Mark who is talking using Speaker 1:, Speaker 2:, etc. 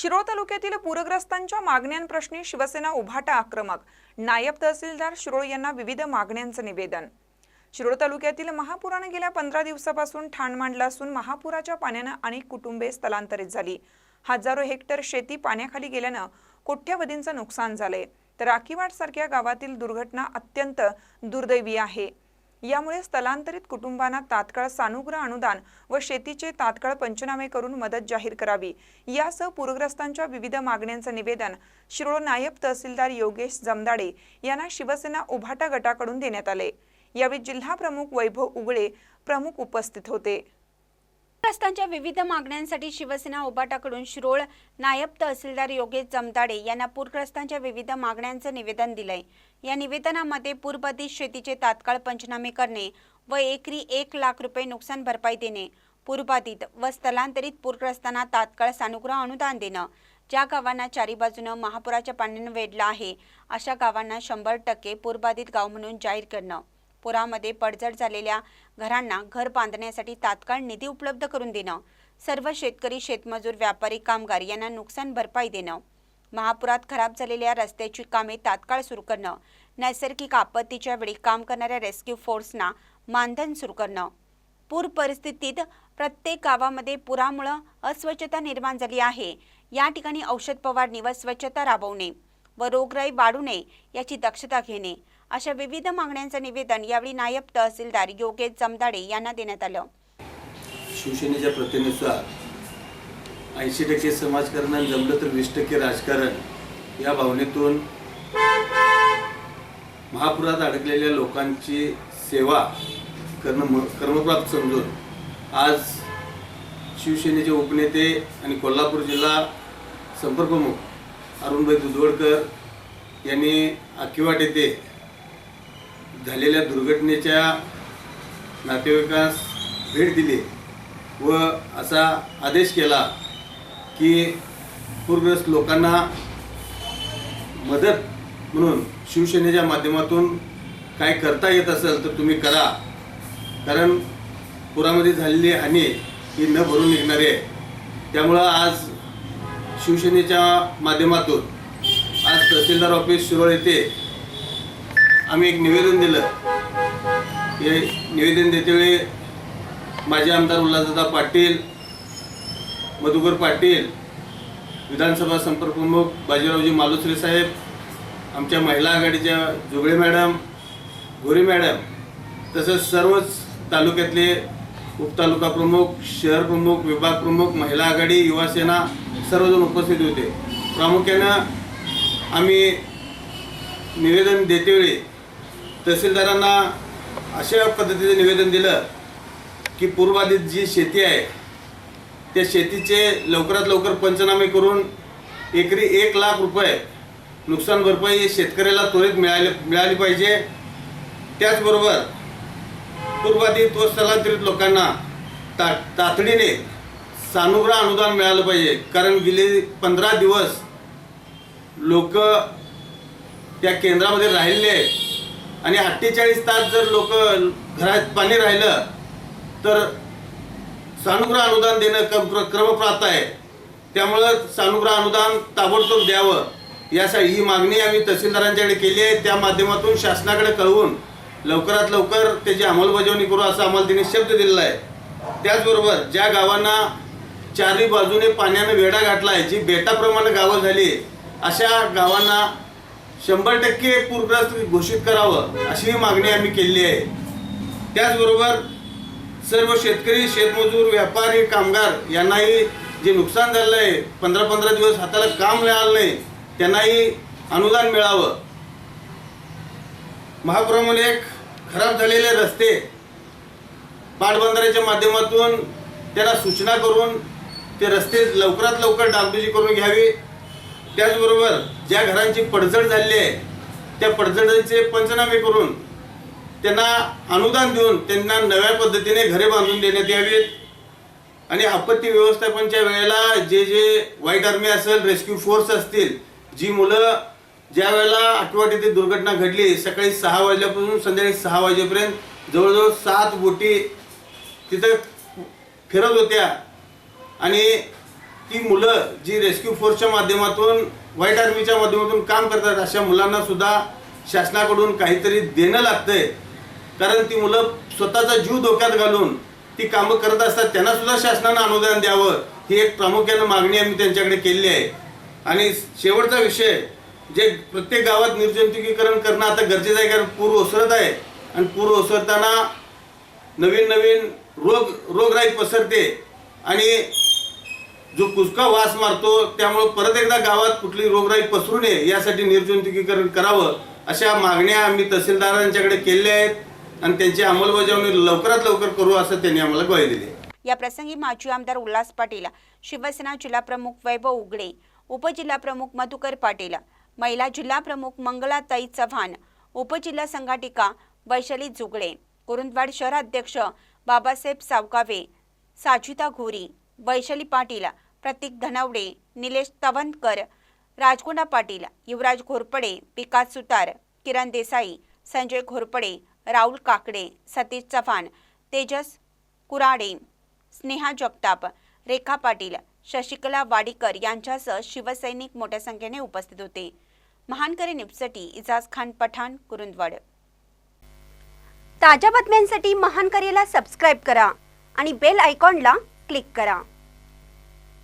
Speaker 1: शिरोळ तालुक्यातील पूरग्रस्तांच्या मागण्यांप्रश्नी शिवसेना उभाटा आक्रमक. नायब तहसीलदार शिरोळ यांना विविध मागण्यांचं निवेदन. शिरोळ तालुक्यातील महापुरानं गेल्या पंधरा दिवसापासून ठाण मांडला असून महापुराच्या पाण्यानं अनेक कुटुंबे स्थलांतरित झाली. हजारो हेक्टर शेती पाण्याखाली गेल्यानं कोट्यवधींचं नुकसान झालंय. तर राखीवाड सारख्या गावातील दुर्घटना अत्यंत दुर्दैवी आहे. यामुळे स्थलांतरित कुटुंबांना तात्काळ सानुग्रह अनुदान व शेतीचे तात्काळ पंचनामे करून मदत जाहीर करावी. यासह पूरग्रस्तांच्या विविध मागण्यांचं निवेदन शिरोळ नायब तहसीलदार योगेश जमदाडे यांना शिवसेना उभाटा गटाकडून देण्यात आले. यावेळी जिल्हा प्रमुख वैभव उगळे प्रमुख उपस्थित होते.
Speaker 2: पूरग्रस्तांच्या विविध मागण्यांसाठी शिवसेना उबाटाकडून शिरोळ नायब तहसीलदार योगेश जमताडे यांना पूरग्रस्तांच्या विविध मागण्यांचं निवेदन दिलंय. या निवेदनामध्ये पूरबाधित शेतीचे तात्काळ पंचनामे करणे व एकरी एक लाख रुपये नुकसान भरपाई देणे पूरबाधित व स्थलांतरित पूरग्रस्तांना तात्काळ सानुग्रह अनुदान देणं ज्या गावांना चारी बाजूनं महापुराच्या पाण्यानं वेढलं आहे अशा गावांना शंभर टक्के पूरबाधित गाव म्हणून जाहीर करणं. पुरामध्ये पडझड झालेल्या घरांना घर बांधण्यासाठी तात्काळ निधी उपलब्ध करून देणं सर्व शेतकरी शेतमजूर व्यापारी कामगार यांना नुकसान भरपाई देणं महापुरात खराब झालेल्या रस्त्याची कामे तात्काळ सुरू करणं नैसर्गिक आपत्तीच्या वेळी काम करणाऱ्या रेस्क्यू फोर्सना मानधन सुरू करणं. पूर परिस्थितीत प्रत्येक गावामध्ये पुरामुळं अस्वच्छता निर्माण झाली आहे. या ठिकाणी औषध फवारणी व स्वच्छता राबवणे व रोगराई वाढू नये याची दक्षता घेणे अशा विविध मागण्यांचं निवेदन यावेळी नायब तहसीलदार योगेश जमदाडे यांना देण्यात आलं.
Speaker 3: शिवसेनेच्या प्रथेनुसार ऐंशी टक्के समाजकारण आणि जमलं तर वीस टक्के राजकारण या भावनेतून महापुरात अडकलेल्या लोकांची सेवा करणं म- कर्मप्राप्त समजून आज शिवसेनेचे उपनेते आणि कोल्हापूर जिल्हा संपर्कप्रमुख अरुणभाई दुधवडकर यांनी आकिवाट येथे झालेल्या दुर्घटनेच्या नातेवाईकास भेट दिली व असा आदेश केला की पूरग्रस्त लोकांना मदत म्हणून शिवसेनेच्या माध्यमातून काय करता येत असेल तर तुम्ही करा. कारण पुरामध्ये झालेली हानी ही न भरून निघणारी आहे. त्यामुळं आज शिवसेनेच्या माध्यमातून आज तहसीलदार ऑफिस शिरोळ येथे आम्ही एक निवेदन दिलं. हे निवेदन देतेवेळी माजी आमदार उल्हासदादा पाटील मधुकर पाटील विधानसभा संपर्कप्रमुख बाजीरावजी मालुसरे साहेब आमच्या महिला आघाडीच्या जुगळे मॅडम गोरे मॅडम तसंच सर्वच तालुक्यातले उपतालुका प्रमुख शहर प्रमुख विभाग प्रमुख महिला आघाडी युवासेना सर्वजण उपस्थित होते. प्रामुख्यानं आम्ही निवेदन देतेवेळी तहसीलदारांना अशा पद्धतीचं निवेदन दिलं की पूर्वबाधित जी शेती आहे त्या शेतीचे लवकरात लवकर पंचनामे करून एकरी एक लाख रुपये नुकसान भरपाई शेतकऱ्याला त्वरित मिळाले मिळाली पाहिजे. त्याचबरोबर पूर्वबाधित व स्थलांतरित लोकांना ता तातडीने सानुग्रह अनुदान मिळालं पाहिजे. कारण गेले पंधरा दिवस लोक त्या केंद्रामध्ये राहिलेले आहेत. आणि अठ्ठेचाळीस तास जर लोक घरात पाणी राहिलं तर सानुग्रह अनुदान देणं क्रम क्रमप्राप्त आहे. त्यामुळं सानुग्रह अनुदान ताबडतोब द्यावं. यासाठी ही मागणी आम्ही तहसीलदारांच्याकडे केली आहे. त्या माध्यमातून शासनाकडे कळवून लवकरात लवकर त्याची अंमलबजावणी करू असं आम्हाला त्यांनी शब्द दिलेला आहे. त्याचबरोबर ज्या गावांना चारही बाजूने पाण्यानं वेढा घातला आहे जी बेटाप्रमाणे गावं झाली अशा गावांना शंभर टक्के पूरग्रस्त घोषित करावं अशी ही मागणी आम्ही केलेली आहे. त्याचबरोबर सर्व शेतकरी शेतमजूर व्यापारी कामगार यांनाही जे नुकसान झालं आहे पंधरा पंधरा दिवस हाताला काम मिळालं नाही त्यांनाही अनुदान मिळावं. महापुरामुळे खराब झालेले रस्ते पाटबंधाऱ्याच्या माध्यमातून त्यांना सूचना करून ते रस्ते लवकरात लवकर डागडुजी करून घ्यावी. त्याचबरोबर ज्या घरांची पडझड झालेली आहे त्या पडझडीचे पंचनामे करून त्यांना अनुदान देऊन त्यांना नव्या पद्धतीने घरे बांधून देण्यात यावीत. आणि आपत्ती व्यवस्थापनच्या वेळेला जे जे व्हाईट आर्मी असेल रेस्क्यू फोर्स असतील जी मुलं ज्या वेळेला आठवड येथे दुर्घटना घडली सकाळी सहा वाजल्यापासून संध्याकाळी सहा वाजेपर्यंत जवळजवळ सात बोटी तिथं फिरत होत्या. आणि ती मुलं जी रेस्क्यू फोर्सच्या माध्यमातून व्हाईट आर्मीच्या माध्यमातून काम करतात अशा मुलांना सुद्धा शासनाकडून काहीतरी देणं लागतंय. कारण ती मुलं स्वतःचा जीव धोक्यात घालून ती कामं करत असतात त्यांना सुद्धा शासनानं अनुदान द्यावं ही एक प्रामुख्यानं मागणी आम्ही त्यांच्याकडे केलेली आहे. आणि शेवटचा विषय जे प्रत्येक गावात निर्जंतुकीकरण करणं आता गरजेचं आहे कारण पूर ओसरत आहे. आणि पूर ओसरताना नवीन नवीन रोग रोगराई पसरते. आणि जो कुसका वास मारतो त्यामुळे परत एकदा गावात कुठली रोगराई पसरू नये यासाठी निर्जंतुकीकरण करावं अशा मागण्या आम्ही तहसीलदारांच्याकडे केलेल्या आहेत आणि त्यांची अंमलबजावणी लवकरात लवकर करू असं त्यांनी आम्हाला ग्वाही दिली.
Speaker 2: या प्रसंगी माजी आमदार उल्हास पाटील शिवसेना जिल्हा प्रमुख वैभव उगडे उपजिल्हाप्रमुख मधुकर पाटील महिला जिल्हाप्रमुख मंगलाताई चव्हाण उपजिल्हा संघाटिका वैशाली जुगळे कुरुंदवाड शहराध्यक्ष बाबासाहेब सावकावे साजिता घोरी वैशाली पाटील प्रतीक धनवडे निलेश तवनकर राजगोंडा पाटील युवराज घोरपडे विकास सुतार किरण देसाई संजय घोरपडे राहुल काकडे सतीश चव्हाण तेजस कुराडे स्नेहा जगताप रेखा पाटील शशिकला वाडीकर यांच्यासह शिवसैनिक मोठ्या संख्येने उपस्थित होते. महानकरी निपसटी इजाज खान पठाण कुरुंदवाड. ताज्या बातम्यांसाठी महानकरीला सबस्क्राईब करा आणि बेल आयकॉनला क्लिक करा.